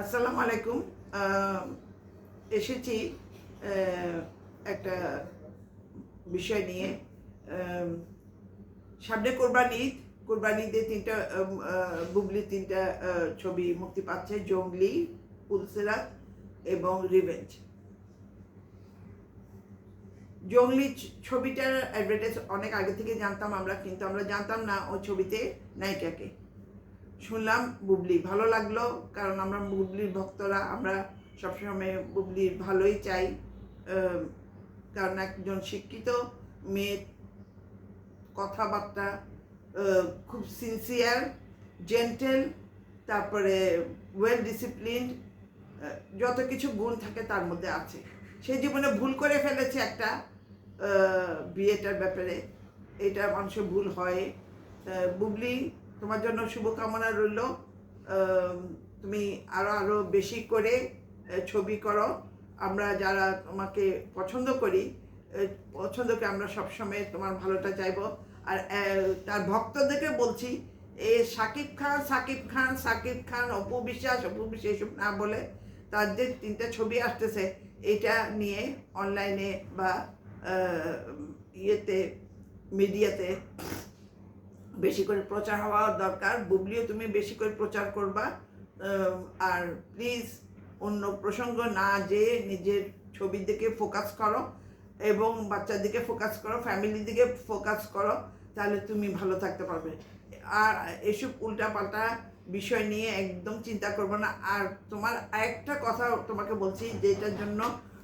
আসসালামু আলাইকুম। এসেছি একটা বিষয় নিয়ে। সামনে কোরবানি ঈদ। কোরবানি ঈদে তিনটা বুবলি তিনটা ছবি মুক্তি পাচ্ছে, জঙ্গলি, পুলসেরাত এবং রিভেঞ্জ। জঙ্গলি ছবিটার অ্যাডভার্টাইজ অনেক আগে থেকে জানতাম আমরা, কিন্তু আমরা জানতাম না ওই ছবিতে নায়িকাকে। শুনলাম বুবলি ভালো লাগল, কারণ আমরা বুবলির ভক্তরা, আমরা সবসময় বুবলির ভালোই চাই কারণ একজন শিক্ষিত মেয়ে, কথাবার্তা খুব সিনসিয়ার জেন্টেল তারপরে ওয়েল ডিসিপ্লিন যত কিছু গুণ থাকে তার মধ্যে আছে। সে জীবনে ভুল করে ফেলেছে একটা বিয়েটার ব্যাপারে, এটা মানুষের ভুল হয়। বুবলি তোমার জন্য শুভকামনা রইল। তুমি আরও আরও বেশি করে ছবি করো। আমরা যারা তোমাকে পছন্দ করি পছন্দকে আমরা সবসময় তোমার ভালোটা চাইব। আর তার ভক্তদেরকে বলছি, এ সাকিব খান সাকিব খান সাকিব খান, অপু বিশ্বাস অপু বিশ্বাস এসব না বলে তার যে তিনটা ছবি আসতেছে, এটা নিয়ে অনলাইনে বা ইয়েতে মিডিয়াতে বেশি করে প্রচার হওয়া দরকার। বুবলিও তুমি বেশি করে প্রচার করবা। আর প্লিজ অন্য প্রসঙ্গ না যে নিজের ছবির দিকে ফোকাস করো এবং বাচ্চার দিকে ফোকাস করো ফ্যামিলির দিকে ফোকাস করো, তাহলে তুমি ভালো থাকতে পারবে। আর এসব উল্টাপাল্টা বিষয় নিয়ে একদম চিন্তা করব না। আর তোমার একটা কথা তোমাকে বলছি, যেটার জন্য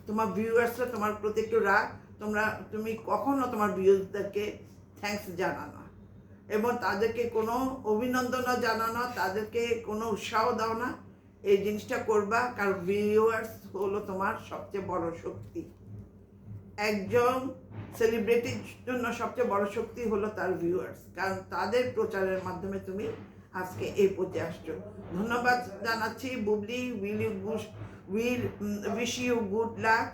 তোমার ভিউয়ার্সরা তোমার প্রতি একটু রাগ, তোমরা, তুমি কখনো তোমার ভিউয়ার্সদেরকে থ্যাঙ্কস জানানো এবং তাদেরকে কোনো অভিনন্দনও জানানো, তাদেরকে কোনো উৎসাহ দাও না। এই জিনিসটা করবা, কারণ ভিউয়ার্স হলো তোমার সবচেয়ে বড় শক্তি। একজন সেলিব্রিটির জন্য সবচেয়ে বড় শক্তি হলো তার ভিউয়ার্স কারণ তাদের প্রচারের মাধ্যমে তুমি আজকে এই পর্যায়ে আসছো। ধন্যবাদ জানাচ্ছি, Bubly will you will wish you good luck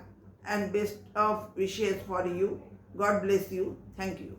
and best of wishes for you God bless you thank you